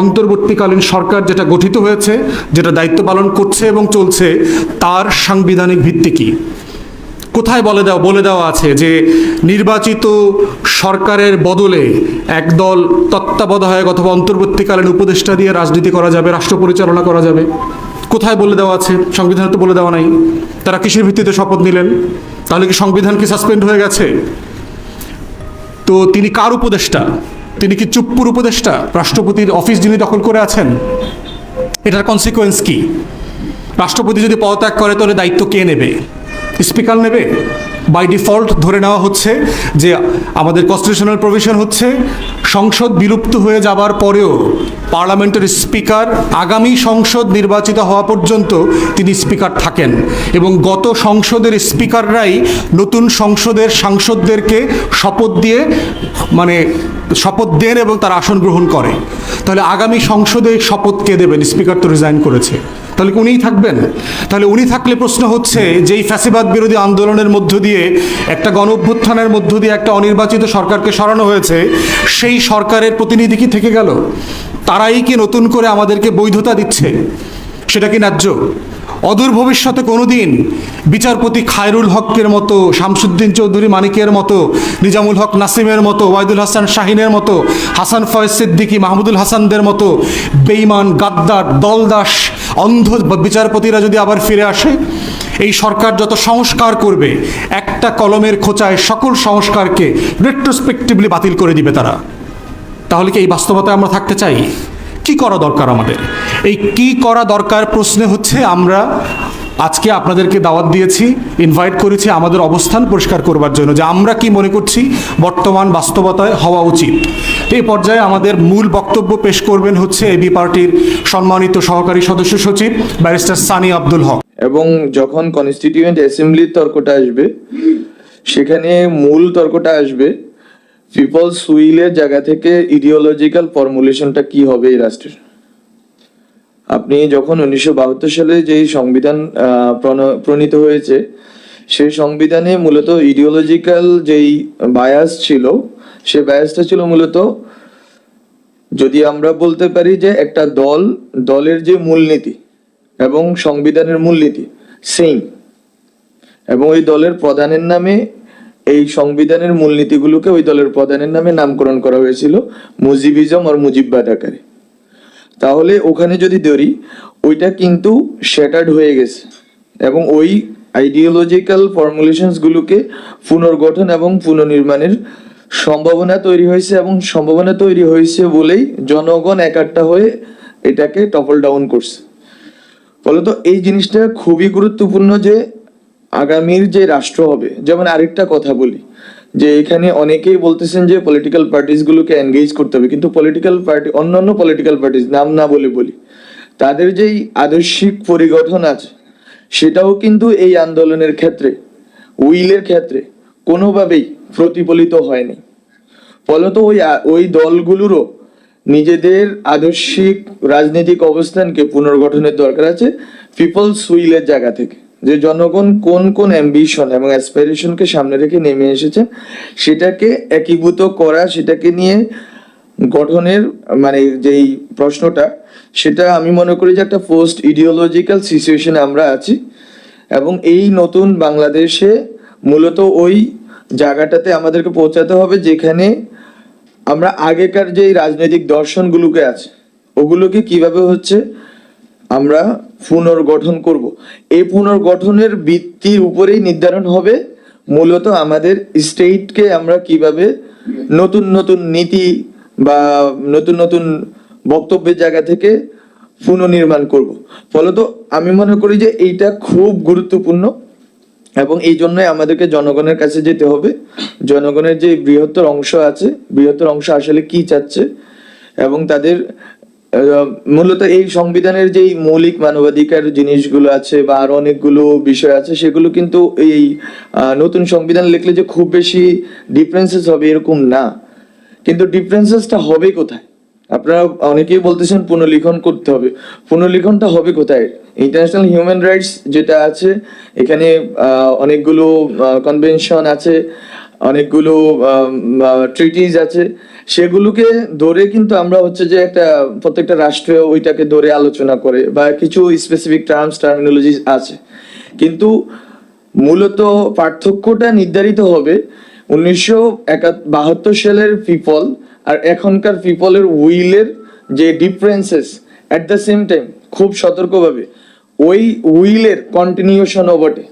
অন্তর্বর্তীকালীন সরকার যেটা গঠিত হয়েছে, যেটা দায়িত্ব পালন করছে এবং চলছে, তার সাংবিধানিক ভিত্তি কি? কোথায় বলে দেওয়া বলে দেওয়া আছে যে নির্বাচিত সরকারের বদলে একদল তত্ত্বাবধায়ক অথবা অন্তর্বর্তীকালীন উপদেষ্টা দিয়ে রাজনীতি করা যাবে, রাষ্ট্র পরিচালনা করা যাবে? কোথায় বলে দেওয়া আছে? সংবিধানে তো বলে দেওয়া নাই। তারা কিসের ভিত্তিতে শপথ নিলেন? তাহলে কি সংবিধান কি সাসপেন্ড হয়ে গেছে? তো তিনি কার উপদেষ্টা? তিনি কি চুপ্পুর উপদেষ্টা? রাষ্ট্রপতির অফিস যিনি দখল করে আছেন, এটার কনসিকোয়েন্স কি? রাষ্ট্রপতি যদি পদত্যাগ করে, তাহলে দায়িত্ব কে নেবে? স্পিকার নেবে? বাই ডিফল্ট ধরে নেওয়া হচ্ছে যে আমাদের কনস্টিটিউশনাল প্রভিশন হচ্ছে, সংসদ বিলুপ্ত হয়ে যাবার পরেও পার্লামেন্টের স্পিকার আগামী সংসদ নির্বাচিত হওয়া পর্যন্ত তিনি স্পিকার থাকেন এবং গত সংসদের স্পিকাররাই নতুন সংসদের সাংসদদেরকে শপথ দিয়ে মানে শপথ দেন এবং তার আসন গ্রহণ করে। তাহলে আগামী সংসদে শপথ কে দেবেন? স্পিকার তো রিজাইন করেছে। তাহলে কি উনিই থাকবেন? তাহলে উনি থাকলে প্রশ্ন হচ্ছে যে এই ফ্যাসিবাদ বিরোধী আন্দোলনের মধ্য দিয়ে, একটা গণ অভ্যুত্থানের মধ্য দিয়ে একটা অনির্বাচিত সরকারকে সরানো হয়েছে, সেই সরকারের প্রতিনিধি কি থেকে গেল? তারাই কি নতুন করে আমাদেরকে বৈধতা দিচ্ছে? সেটা কি ন্যায্য? অদূর ভবিষ্যতে কোনোদিন বিচারপতি খায়রুল হকের মতো, শামসুদ্দিন চৌধুরী মানিকের মতো, নিজামুল হক নাসিমের মতো, ওয়াইদুল হাসান শাহিনের মতো, হাসান ফয়েজ সিদ্দিকী, মাহমুদুল হাসানদের মতো বেইমান গাদ্দার, দলদাস অন্ধ বিচারপতিরা যদি আবার ফিরে আসে, এই সরকার যত সংস্কার করবে, একটা কলমের খোঁচায় সকল সংস্কারকে রেট্রোস্পেক্টিভলি বাতিল করে দিবে তারা। তাহলে কি এই বাস্তবতায় আমরা থাকতে চাই? কি করা দরকার আমাদের? এই কি করা দরকার প্রশ্নে হচ্ছে আমরা আজকে আপনাদেরকে দাওয়াত দিয়েছি ইনভাইট করেছি, আমাদের অবস্থান পরিষ্কার করবার জন্য, যে আমরা কি মনে করছি বর্তমান বাস্তবতায় হওয়া উচিত। এই পর্যায়ে আমাদের মূল বক্তব্য পেশ করবেন হচ্ছে এবি পার্টির সম্মানিত সহকারী সদস্য সচিব, ব্যারিস্টার সানি আব্দুল হক। এবং যখন কনস্টিটিউয়েন্ট অ্যাসেম্বলির তর্কটা আসবে, সেখানে মূল তর্কটা আসবে পিপলস উইলের জায়গা থেকে ইডিওলজিক্যাল ফর্মুলেশনটা কি হবে এই রাষ্ট্রের। আপনি যখন উনিশশো বাহাত্তর সালে যেই সংবিধান প্রণীত হয়েছে, সেই সংবিধানে মূলত ইডিওলজিক্যাল যেই বায়াস ছিল, সে বায়াসটা ছিল মূলত যদি আমরা বলতে পারি যে একটা দল, দলের যে মূলনীতি এবং সংবিধানের মূলনীতি সেম এবং ওই দলের প্রধানের নামে এই সংবিধানের মূলনীতিগুলোকে ওই দলের প্রধানের নামে নামকরণ করা হয়েছিল মুজিবিজম আর মুজিববাদ আকারে তাহলে ওখানে যদি ধরি, ওইটা কিন্তু শ্যাটার্ড হয়ে গেছে এবং ওই আইডিওলজিক্যাল ফর্মুলেশনস গুলোকে পুনর্গঠন এবং পুনর্নির্মাণের সম্ভাবনা তৈরি হয়েছে এবং সম্ভাবনা তৈরি হয়েছে বলেই জনগণ একাট্টা হয়ে এটাকে টপল ডাউন করছে। ফলত এই জিনিসটা খুবই গুরুত্বপূর্ণ যে আগামীর যে রাষ্ট্র হবে, যেমন আরেকটা কথা বলি যে এখানে অনেকেই বলতেছেন যে পলিটিক্যাল পার্টিস গুলোকে এনগেজ করতে হবে, কিন্তু পলিটিক্যাল পার্টি অন্যান্য পলিটিক্যাল পার্টিস নাম না বলে বলি, তাদের যেই আদর্শিক পরিগঠন আছে, সেটাও কিন্তু এই আন্দোলনের ক্ষেত্রে, উইলের ক্ষেত্রে কোনোভাবেই প্রতিফলিত হয়নি। ফলত ওই ওই দলগুলোরও নিজেদের আদর্শিক রাজনৈতিক অবস্থানকে পুনর্গঠনের দরকার আছে পিপলস উইলের জায়গা থেকে। যে জনগণ কোন কোন অ্যাম্বিশন এবং অ্যাসপিরেশনকে সামনে রেখে নেমে এসেছেন সেটাকে একীভূত করা, সেটাকে নিয়ে গঠনের মানে যেই প্রশ্নটা, সেটা আমি মনে করি যে একটা পোস্ট ইডিওলজিক্যাল সিচুয়েশনে আমরা আছি এবং এই নতুন বাংলাদেশে মূলত ওই জায়গাটাতে আমাদেরকে পৌঁছাতে হবে যেখানে আমরা আগেকার যেই রাজনৈতিক দর্শনগুলোকে আছে, ওগুলোকে কীভাবে হচ্ছে আমরা পুনর্গঠন করব। এই পুনর্গঠনের ভিত্তির উপরেই নির্ধারণ হবে মূলত আমাদের স্টেটকে আমরা কীভাবে নতুন নতুন নীতি বা নতুন নতুন বক্তব্যের জায়গা থেকে পুনর্নির্মাণ করব। ফলত আমি মনে করি যে এইটা খুব গুরুত্বপূর্ণ এবং এই জন্যই আমাদেরকে জনগণের কাছে যেতে হবে। জনগণের যে বৃহত্তর অংশ আছে, বৃহত্তর অংশ আসলে কি চাচ্ছে এবং তাদের মূলত এই সংবিধানের যেই মৌলিক মানবাধিকার জিনিসগুলো আছে বা আরও অনেকগুলো বিষয় আছে, সেগুলো কিন্তু এই নতুন সংবিধান লিখলে যে খুব বেশি ডিফারেন্সেস হবে এরকম না। কিন্তু ডিফারেন্সেসটা হবে কোথায়? আপনারা অনেকেই বলতেছেন পুনর্লিখন করতে হবে। পুনর্লিখনটা হবে কোথায়? ইন্টারন্যাশনাল হিউম্যান রাইটস যেটা আছে, এখানে অনেকগুলো কনভেনশন আছে, অনেকগুলো ট্রিটিজ আছে। সেগুলোকে ধরে কিন্তু আমরা হচ্ছে যে একটা, প্রত্যেকটা রাষ্ট্র ওইটাকে ধরে আলোচনা করে বা কিছু স্পেসিফিক টার্মস টার্মিনোলজি আছে। কিন্তু মূলত পার্থক্যটা নির্ধারিত হবে উনিশশো বাহাত্তর সালের পিপল আর এখনকার পিপলের উইলের যে differences at the same time খুব সতর্কভাবে। ওই উইলের কন্টিনিউশনও বটে।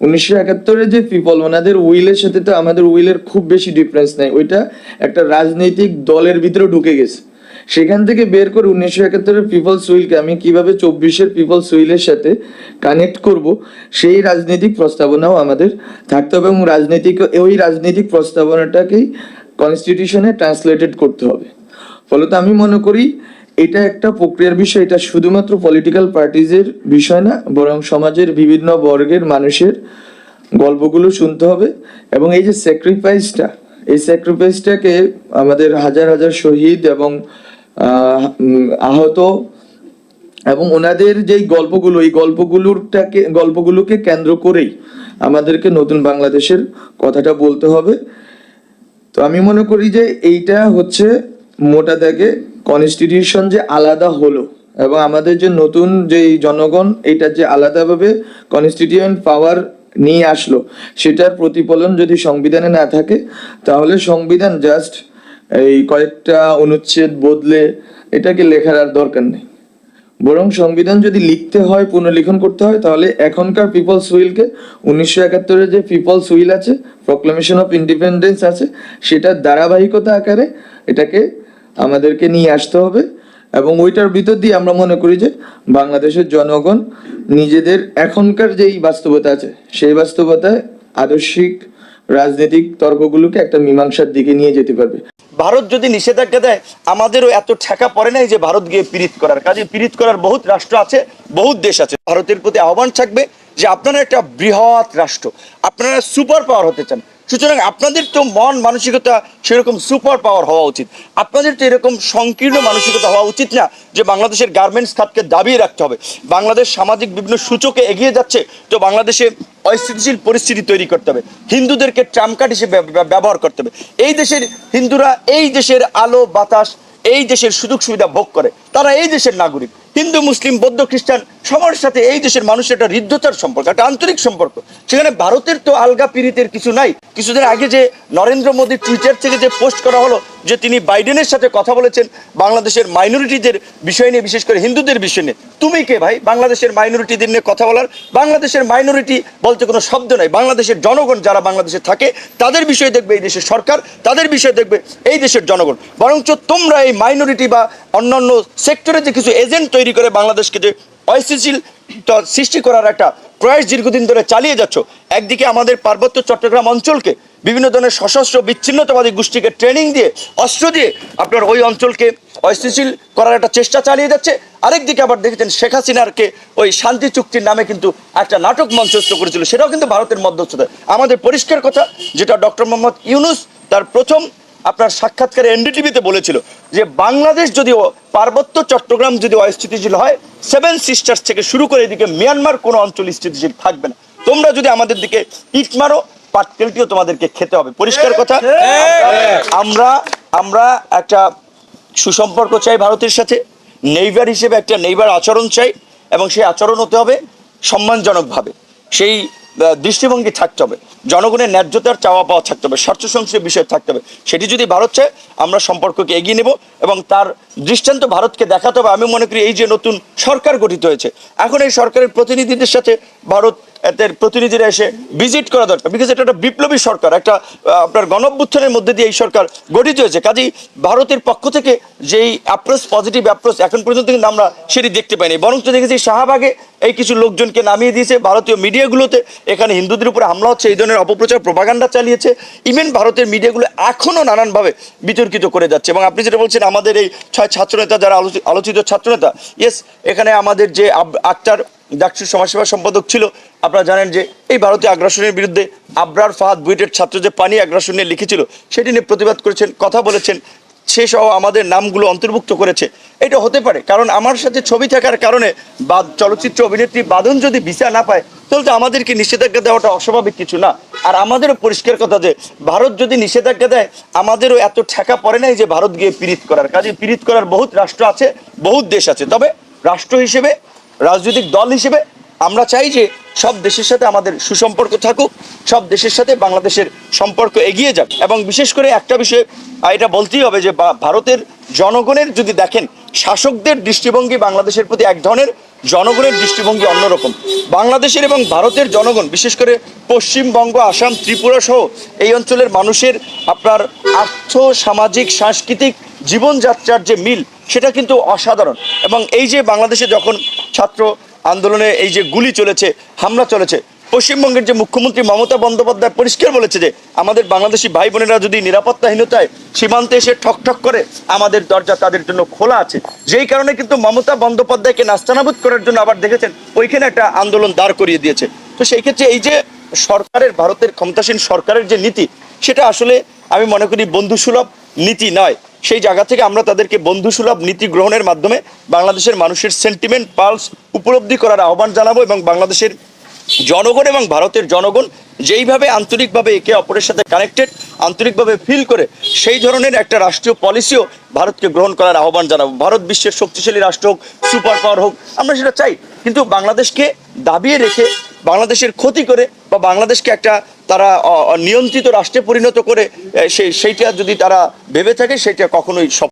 উনিশশো একাত্তরে যে পিপল ওনাদের উইলের সাথে তো আমাদের উইলের খুব বেশি ডিফারেন্স নাই। ওইটা একটা রাজনৈতিক দলের ভিতরে ঢুকে গেছে। সেখান থেকে বের করে উনিশশো একাত্তরের পিপলস উইলকে আমি কীভাবে চব্বিশের পিপলস উইলের সাথে কানেক্ট করব, সেই রাজনৈতিক প্রস্তাবনাও আমাদের থাকতে হবে এবং রাজনৈতিক, ওই রাজনৈতিক প্রস্তাবনাটাকেই কনস্টিটিউশনে ট্রান্সলেটেড করতে হবে। ফলত আমি মনে করি এটা একটা প্রক্রিয়ার বিষয়, এটা শুধুমাত্র পলিটিক্যাল পার্টিজের বিষয় না, বরং সমাজের বিভিন্ন বর্গের মানুষের গল্পগুলো শুনতে হবে। এবং এই যে স্যাক্রিফাইসটা এই স্যাক্রিফাইসটাকে আমাদের হাজার হাজার শহীদ এবং আহত এবং ওনাদের যেই গল্পগুলো, এই গল্পগুলোরটাকে, গল্পগুলোকে কেন্দ্র করেই আমাদেরকে নতুন বাংলাদেশের কথাটা বলতে হবে। তো আমি মনে করি যে এইটা হচ্ছে মোটা দাগে কনস্টিটিউশন যে আলাদা হলো এবং আমাদের যে নতুন যে জনগণ, এটা যে আলাদাভাবে কনস্টিটিউয়েন্ট পাওয়ার নিয়ে আসলো, সেটার প্রতিফলন যদি সংবিধানে না থাকে, তাহলে সংবিধান জাস্ট এই কয়েকটা অনুচ্ছেদ বদলে এটাকে লেখার আর দরকার নেই। বরং সংবিধান যদি লিখতে হয়, পুনর্লিখন করতে হয়, তাহলে এখনকার পিপলস উইলকে উনিশশো একাত্তরে যে পিপলস উইল আছে প্রক্লামেশন অফ ইন্ডিপেন্ডেন্স আছে, সেটার ধারাবাহিকতা আকারে এটাকে আমাদেরকে নিয়ে আসতে হবে এবং ওইটার ভিতর দিয়ে আমরা মনে করি যে বাংলাদেশের জনগণ নিজেদের এখনকার যেই বাস্তবতা আছে, সেই বাস্তবতায় আদর্শিক রাজনৈতিক তর্কগুলোকে একটা মীমাংসার দিকে নিয়ে যেতে পারবে। ভারত যদি নিষেধাজ্ঞা দেয়, আমাদেরও এত ঠেকা পড়ে নাই যে ভারত গিয়ে পীড়িত করার। কাজে পীড়িত করার বহুত রাষ্ট্র আছে, বহুত দেশ আছে। ভারতের প্রতি আহ্বান থাকবে যে আপনারা একটা বৃহৎ রাষ্ট্র, আপনারা সুপার পাওয়ার হতে চান। সুতরাং আপনাদের তো মন মানসিকতা সেরকম সুপার পাওয়ার হওয়া উচিত। আপনাদের তো এরকম সংকীর্ণ মানসিকতা হওয়া উচিত না যে বাংলাদেশের গার্মেন্টস খাতকে দাবিয়ে রাখতে হবে। বাংলাদেশ সামাজিক বিভিন্ন সূচকে এগিয়ে যাচ্ছে, তো বাংলাদেশে অস্থিতিশীল পরিস্থিতি তৈরি করতে হবে। হিন্দুদেরকে ট্রামকার্ড হিসেবে ব্যব- ব্যব- ব্যবহার করতে হবে। এই দেশের হিন্দুরা এই দেশের আলো, বাতাস, এই দেশের সুযোগ সুবিধা ভোগ করে। তারা এই দেশের নাগরিক। হিন্দু, মুসলিম, বৌদ্ধ, খ্রিস্টান সবার সাথে এই দেশের মানুষের একটা হৃদ্যতার সম্পর্ক, একটা আন্তরিক সম্পর্ক। সেখানে ভারতের তো আলগা পীড়িতের কিছু নাই। কিছুদিন আগে যে নরেন্দ্র মোদী টুইটার থেকে যে পোস্ট করা হলো, যে তিনি বাইডেনের সাথে কথা বলেছেন, বাংলাদেশের মাইনরিটিদের বিষয় নিয়ে, বিশেষ করে হিন্দুদের বিষয় নিয়ে। তুমি কে ভাই? বাংলাদেশের মাইনরিটিদের নিয়ে কথা বলার? বাংলাদেশের মাইনরিটি বলতে কোনো শব্দ নাই। বাংলাদেশের জনগণ যারা বাংলাদেশে থাকে, তাদের বিষয়ে দেখবে এই দেশের সরকার, তাদের বিষয়ে দেখবে এই দেশের জনগণ। বরঞ্চ তোমরা এই মাইনরিটি বা অন্যান্য সেক্টরে যে কিছু এজেন্ট তৈরি করে বাংলাদেশকে যে অস্থিতিশীল সৃষ্টি করার একটা প্রয়াস দীর্ঘদিন ধরে চালিয়ে যাচ্ছ, একদিকে আমাদের পার্বত্য চট্টগ্রাম অঞ্চলকে বিভিন্ন ধরনের সশস্ত্র বিচ্ছিন্নতাবাদী গোষ্ঠীকে ট্রেনিং দিয়ে, অস্ত্র দিয়ে আপনার ওই অঞ্চলকে অস্থিতিশীল করার একটা চেষ্টা চালিয়ে যাচ্ছে। আরেকদিকে আবার দেখেছেন শেখ হাসিনারকে ওই শান্তি চুক্তির নামে কিন্তু একটা নাটক মঞ্চস্থ করেছিল, সেটাও কিন্তু ভারতের মধ্যস্থতা। আমাদের পরিষ্কার কথা, যেটা ডক্টর মোহাম্মদ ইউনুস তার প্রথম আপনার সাক্ষাৎকারে এনডিটিভিতে বলেছিল যে বাংলাদেশ যদি পার্বত্য চট্টগ্রাম যদি অস্থিতিশীল হয় সেভেন সিস্টার্স থেকে শুরু করে এদিকে মিয়ানমার কোনো অঞ্চল স্থিতিশীল থাকবে না। তোমরা যদি আমাদের দিকে ইট মারো পাটকেলটিও তোমাদেরকে খেতে হবে। পরিষ্কার কথা? আমরা আমরা একটা সুসম্পর্ক চাই ভারতের সাথে নেইবার হিসেবে একটা নেইবার আচরণ চাই এবং সেই আচরণ হতে হবে সম্মানজনকভাবে। সেই দৃষ্টিভঙ্গি থাকতে হবে। জনগণের ন্যায্যতার চাওয়া পাওয়া থাকতে হবে, স্বার্থ সংশ্লিষ্ট বিষয় থাকতে হবে। সেটি যদি ভারত চায়, আমরা সম্পর্ককে এগিয়ে নেব এবং তার দৃষ্টান্ত ভারতকে দেখাতে হবে। আমি মনে করি এই যে নতুন সরকার গঠিত হয়েছে, এখন এই সরকারের প্রতিনিধিদের সাথে ভারত এদের প্রতিনিধিরা এসে ভিজিট করা দরকার। বিকজ এটা একটা বিপ্লবী সরকার, একটা আপনার গণঅভ্যুত্থানের মধ্যে দিয়ে এই সরকার গঠিত হয়েছে। কাজেই ভারতের পক্ষ থেকে যেই অ্যাপ্রোচ পজিটিভ অ্যাপ্রোচ এখন পর্যন্ত কিন্তু আমরা সেটি দেখতে পাইনি। বরঞ্চ দেখেছি শাহবাগে এই কিছু লোকজনকে নামিয়ে দিয়েছে। ভারতীয় মিডিয়াগুলোতে এখানে হিন্দুদের উপরে হামলা হচ্ছে, এই ধরনের অপপ্রচার প্রপাগান্ডা চালিয়েছে। ইভেন ভারতের মিডিয়াগুলো এখনও নানানভাবে বিতর্কিত করে যাচ্ছে। এবং আপনি যেটা বলছেন, আমাদের এই ছয় ছাত্রনেতা, যারা আলোচিত ছাত্রনেতা ইয়েস এখানে আমাদের যে আক্তার ডাকসু সমাজসেবা সম্পাদক ছিল। আপনারা জানেন যে এই ভারতীয় আগ্রাসনের বিরুদ্ধে আবরার ফাহাদ বুয়েটের ছাত্র যে পানি আগ্রাসন নিয়ে লিখেছিল, সেটি নিয়ে প্রতিবাদ করেছেন, কথা বলেছেন, সে সহ আমাদের নামগুলো অন্তর্ভুক্ত করেছে। এটা হতে পারে, কারণ আমার সাথে ছবি থাকার কারণে বা চলচ্চিত্র অভিনেত্রী বাদন যদি ভিসা না পায়, তাহলে তো আমাদেরকে নিষেধাজ্ঞা দেওয়াটা অস্বাভাবিক কিছু না। আর আমাদেরও পরিষ্কার কথা যে, ভারত যদি নিষেধাজ্ঞা দেয়, আমাদেরও এত ঠেকা পড়ে নাই যে ভারত গিয়ে পীড়িত করার। কাজে পীড়িত করার বহুত রাষ্ট্র আছে, বহুত দেশ আছে। তবে রাষ্ট্র হিসেবে রাজনৈতিক দল হিসেবে আমরা চাই যে সব দেশের সাথে আমাদের সুসম্পর্ক থাকুক, সব দেশের সাথে বাংলাদেশের সম্পর্ক এগিয়ে যাক। এবং বিশেষ করে একটা বিষয় এটা বলতেই হবে যে ভারতের জনগণের যদি দেখেন, শাসকদের দৃষ্টিভঙ্গি বাংলাদেশের প্রতি এক ধরনের, জনগণের দৃষ্টিভঙ্গি অন্যরকম। বাংলাদেশের এবং ভারতের জনগণ, বিশেষ করে পশ্চিমবঙ্গ, আসাম, ত্রিপুরা সহ এই অঞ্চলের মানুষের আপনার আর্থ, সামাজিক, সাংস্কৃতিক জীবনযাত্রার যে মিল সেটা কিন্তু অসাধারণ। এবং এই যে বাংলাদেশে যখন ছাত্র আন্দোলনে এই যে গুলি চলেছে, হামলা চলেছে, পশ্চিমবঙ্গের যে মুখ্যমন্ত্রী মমতা বন্দ্যোপাধ্যায় পরিষ্কার বলেছে যে, আমাদের বাংলাদেশি ভাই বোনেরা যদি নিরাপত্তাহীনতায় সীমান্তে এসে ঠক ঠক করে, আমাদের দরজা তাদের জন্য খোলা আছে। যেই কারণে কিন্তু মমতা বন্দ্যোপাধ্যায়কে নাস্তানাবুদ করার জন্য আবার দেখেছেন, ওইখানে একটা আন্দোলন দাঁড় করিয়ে দিয়েছে। তো সেই ক্ষেত্রে এই যে সরকারের, ভারতের ক্ষমতাসীন সরকারের যে নীতি, সেটা আসলে আমি মনে করি বন্ধুসুলভ নীতি নয়। সেই জায়গা থেকে আমরা তাদেরকে বন্ধুসুলভ নীতি গ্রহণের মাধ্যমে বাংলাদেশের মানুষের সেন্টিমেন্ট পালস উপলব্ধি করার আহ্বান জানাব এবং বাংলাদেশের জনগণ এবং ভারতের জনগণ যেইভাবে আন্তরিকভাবে একে অপরের সাথে কানেক্টেড আন্তরিকভাবে ফিল করে, সেই ধরনের একটা রাষ্ট্রীয় পলিসিও ভারতকে গ্রহণ করার আহ্বান জানাব। ভারত বিশ্বের শক্তিশালী রাষ্ট্র হোক সুপার পাওয়ার হোক, আমরা সেটা চাই। কিন্তু বাংলাদেশকে দাবিয়ে রেখে, বাংলাদেশের ক্ষতি করে বা বাংলাদেশকে একটা তারা নিয়ন্ত্রিত রাষ্ট্রে পরিণত করে সেই সেইটা যদি তারা ভেবে থাকে, সেটা কখনোই সফল